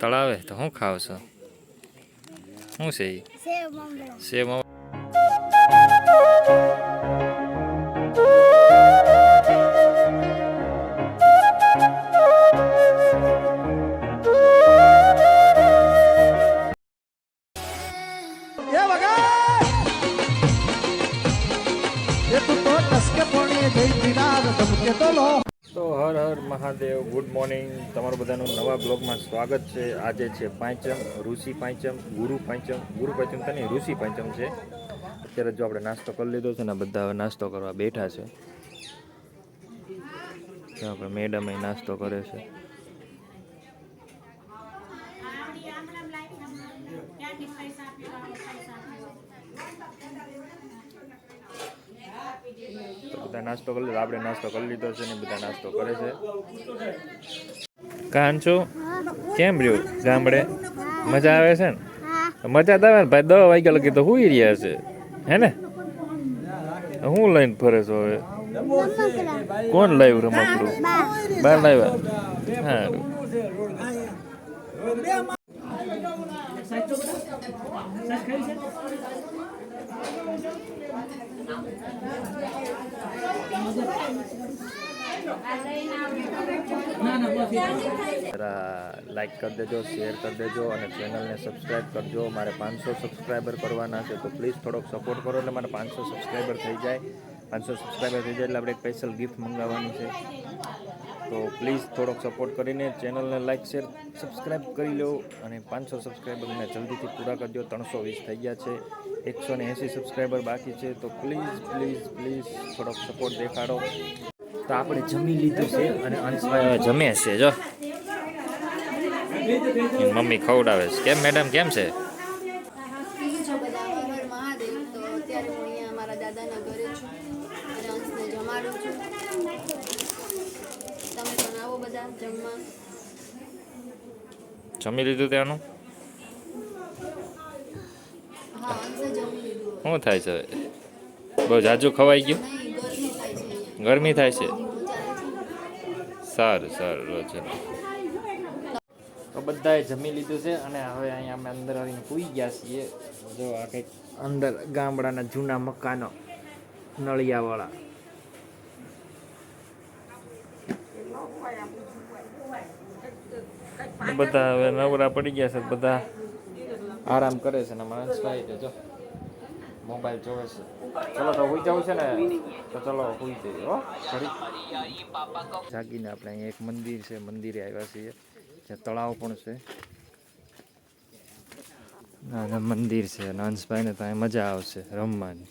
તળાવે? તો શું ખાવ છો? શું છે સેવ મહાદેવ ગુડ મોર્નિંગ તમારું બધાનું નવા બ્લોગમાં સ્વાગત છે. આજે છે પાંચમ, ઋષિ પાંચમ, ગુરુ પાંચમ. ગુરુ પાંચમ તો નહીં, ઋષિ પાંચમ છે. અત્યારે જો આપણે નાસ્તો કરી લીધો છે ને, બધા નાસ્તો કરવા બેઠા છે. આપણે મેડમ અહીં નાસ્તો કરે છે. બધા નાસ્તો કરી લીધો. આપણે નાસ્તો કરી લીધો છે ને બધા નાસ્તો કરે છે. કાંચો કેમ રહ્યું ગામડે? મજા આવે છે ને? મજા તો આવે ને ભાઈ દવા વાગ્યા લગી તો હુઈ રહ્યા છે? હે ને? હું લઈને ફરે છો હવે? કોણ લાવ્યું રમકડું? બહાર બાર હા સારું જરા લાઈક કરી દેજો શેર કરી દેજો અને ચેનલને સબસ્ક્રાઈબ કરજો. મારે પાંચસો સબસ્ક્રાઈબર કરવાના છે, તો પ્લીઝ થોડોક સપોર્ટ કરો એટલે મારે પાંચસો સબસ્ક્રાઈબર થઈ જાય. પાંચસો સબસ્ક્રાઈબર થઈ જાય એટલે આપણે એક સ્પેશિયલ ગિફ્ટ મંગાવવાની છે. તો પ્લીઝ થોડોક સપોર્ટ કરીને ચેનલને લાઈક શેર સબસ્ક્રાઈબ કરી લો અને પાંચસો સબસ્ક્રાઈબરને જલ્દીથી પૂરા કરજો. ત્રણસો વીસ થઈ ગયા છે. એકસો ને એંસી સબસ્ક્રાઈબર બાકી છે, તો પ્લીઝ પ્લીઝ પ્લીઝ થોડોક સપોર્ટ દેખાડો. તો આપણે જમી લીધું છે અને અંશભાઈ જમે છે, જો. મમ્મી ખવડાવે છે. કેમ, મેડમ, કેમ છે? જમી લીધું બધા હર હર મહાદેવ તો અત્યારે હું અહીંયા મારા દાદાના ઘરે છું અને અંશને જમાડું છું તમે પણ આવો બધા જમવા જમી લીધું ત્યાંનું હા અંશે જમી લીધું શું થાય છે? બહુ જાજુ ખવાઈ ગયું? ગરમી થાય છે? સારું સારું લો ચલો તો બધાએ જમી લીધું છે અને હવે અહીંયા અમે અંદર આવીને પૂઈ ગયા છીએ. જો આ કંઈક અંદર ગામડાના જૂના મકાનો નળિયાવાળા. બધા હવે નવરા પડી ગયા છે બધા. આરામ કરે છે ને માણસભાઈ છે જો મોબાઈલ જોવે છે. ચલો તો હોઈ જવું છે ને, તો ચલો હોઈ જઈએ હો. ઘડીક. જાગીને આપણે અહીંયા એક મંદિર છે, મંદિરે આવ્યા છીએ. જ્યાં તળાવ પણ છે. નાના મંદિર છે અને હંસભાઈને ત્યાં મજા આવશે રમવાની.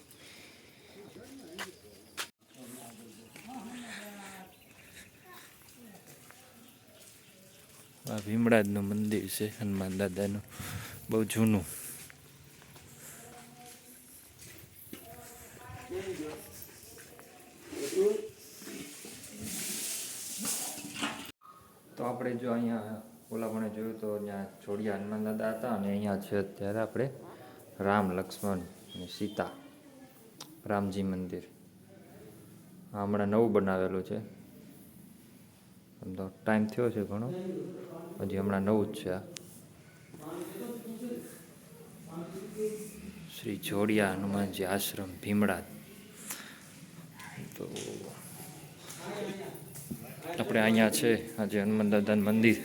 આ ભીમડાજનું મંદિર છે, હનુમાન દાદાનું. બહુ જૂનું. જો અહીંયા ઓલા પણ જોયું તો અહીંયા છોડિયા હનુમાન દાદા હતા અને અહીંયા છે અત્યારે આપણે રામ, લક્ષ્મણ અને સીતા, રામજી મંદિર. હમણાં નવું બનાવેલું છે. ટાઈમ થયો છે ઘણો. હજી હમણાં નવું જ છે આ. શ્રી જોડિયા હનુમાનજી આશ્રમ ભીમરાજ. આપણે અહીંયા છે, આજે હનુમાન દાદાનું મંદિર.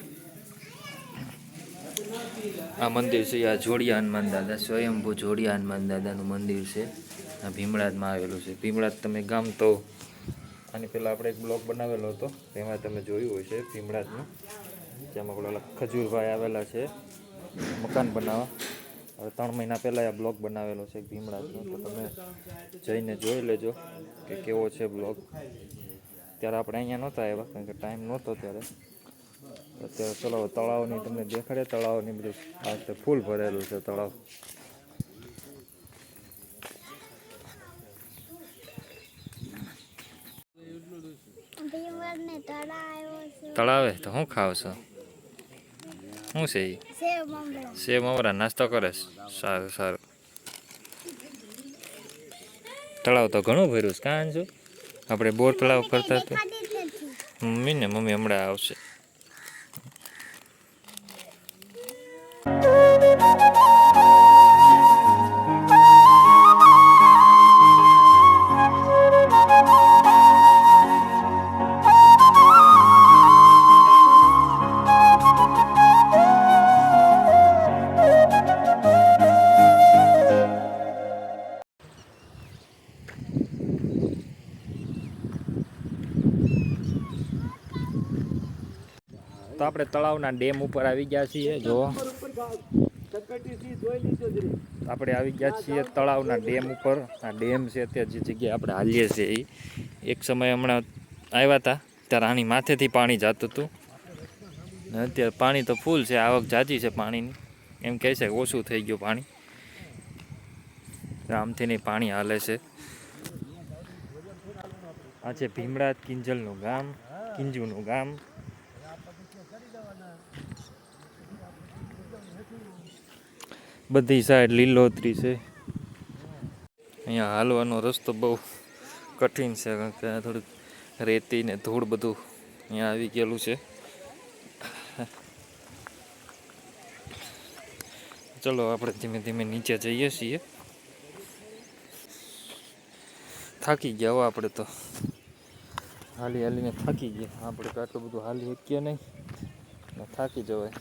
આ મંદિર છે, આ જોડિયા હનુમાન દાદા સ્વયંભૂ જોડિયા હનુમાન દાદાનું મંદિર છે. આ ભીમરાજમાં આવેલું છે. ભીમરાજ તમે ગામ તો આની પહેલાં આપણે એક બ્લોગ બનાવેલો હતો, તેમાં તમે જોયું હશે ભીમરાજનું. જેમાં પેલા ખજૂરભાઈ આવેલા છે, મકાન બનાવવા. હવે ત્રણ મહિના પહેલાં આ બ્લોગ બનાવેલો છે ભીમરાજનો. તો તમે જઈને જોઈ લેજો કે કેવો છે બ્લોગ. ત્યારે આપણે અહીંયા નહોતા આવ્યા કારણ કે ટાઈમ નહોતો ત્યારે. અત્યારે ચલો તળાવની તમને દેખાડે તળાવની બધું આ વખતે ફૂલ ભરેલું છે તળાવ. તળાવે તો શું ખાવ છો? શું છે એ સેવ મમરા. નાસ્તો કરે સારું સારું. તળાવ તો ઘણું ભર્યું છે કાં છો આપણે બોર તળાવ કરતા તો. ખાધી જ નથી મમ્મી ને મમ્મી હમણાં આવશે. તો આપણે તળાવના ડેમ ઉપર આવી ગયા છીએ, જો. આપણે આવી ગયા છીએ તળાવના ડેમ ઉપર. આ ડેમ છે તે જે જગ્યાએ આપણે હાલીએ છીએ એ એક સમય હમણાં આવ્યા હતા ત્યારે આની માથેથી પાણી જતું હતું. અત્યારે પાણી તો ફૂલ છે, આવક જાજી છે પાણીની. એમ કહે છે ઓછું થઈ ગયું પાણી. આમથી નહીં પાણી હાલે છે. આ છે ભીમડા કિંજલનું ગામ, કિંજુનું ગામ. બધી સાઈડ લીલોતરી છે. અહીંયા હાલવાનો રસ્તો બહુ કઠિન છે, કારણ કે થોડુંક રેતી ને ધૂળ બધું અહીંયા આવી ગયેલું છે. ચલો, આપણે ધીમે ધીમે નીચે જઈએ છીએ. થાકી ગયા હો આપણે તો. હાલી હાલીને થાકી ગયા. આપણે તો આટલું બધું હાલી શકીએ નહીં. ને થાકી જવાય.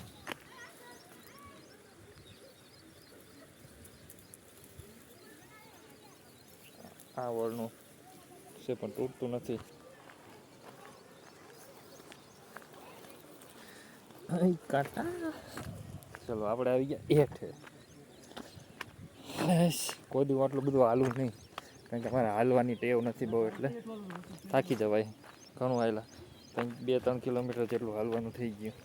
આ વળનું છે પણ તૂટતું નથી. કાંટા. ચલો આપણે આવી ગયા એઠે કોઈ દિવસ આટલું બધું હાલવું નહીં. કારણ કે અમારે હાલવાની ટેવ નથી બહુ એટલે. થાકી જવાય. ઘણું હાલ્યા. બે ત્રણ કિલોમીટર જેટલું હાલવાનું થઈ ગયું.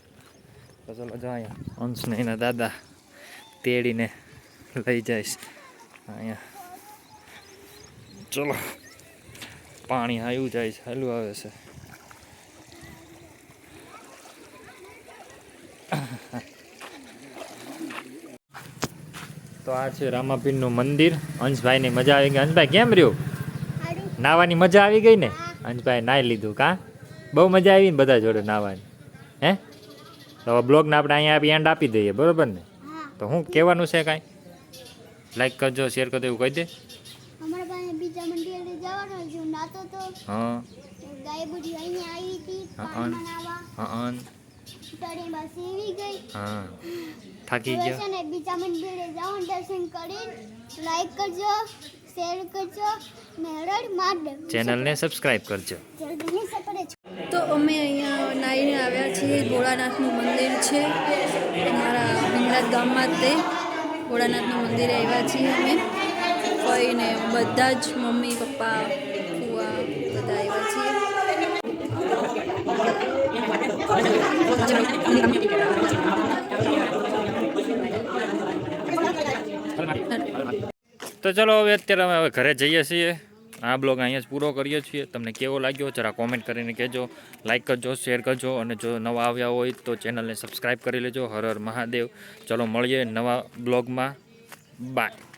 તો ચાલો જાય અંશને એના દાદા તેડીને લઈ જઈશ અહીંયા. ચલો. પાણી આવ્યું જાય છે હાલું આવે છે. તો આ છે રામાપીરનું મંદિર. અંશભાઈની મજા આવી ગઈ. અંશભાઈ કેમ રહ્યું? નાવાની મજા આવી ગઈ ને? અંશભાઈ નાહી લીધું કા? બહુ મજા આવી ને બધા જોડે નાહવાની. હે? તો હવે બ્લોગને આપણે અહીંયા આપી એન્ડ આપી દઈએ બરોબર ને? તો હું કહેવાનું છે કાંઈ? લાઈક કરજો શેર કરજો એવું કહી દે. હા હા, થાકી ગયા. છે ને બીજા મંદિરે જાઓ દર્શન કરી લાઈક કરજો. શેર કરજો હરડ મહાદેવ ચેનલને સબસ્ક્રાઈબ કરજો. તો અમે અહીંયા નાહીને આવ્યા છીએ ભોળાનાથનું મંદિર છે અમારા ભીમરાજ ગામમાં તે. ભોળાનાથનું મંદિરે આવ્યા છીએ અમે. કોઈને બધા જ મમ્મી પપ્પા ફુવા બધા આવ્યા છીએ તો ચલો હવે અત્યારે અમે હવે ઘરે જઈએ છીએ. આ બ્લોગ અહીંયા જ પૂરો કરીએ છીએ. તમને કેવો લાગ્યો જરા કોમેન્ટ કરીને કહેજો. લાઇક કરજો શેર કરજો અને જો નવા આવ્યા હોય તો ચેનલને સબસ્ક્રાઈબ કરી લેજો. હર હર મહાદેવ. ચલો મળીએ નવા બ્લોગમાં. બાય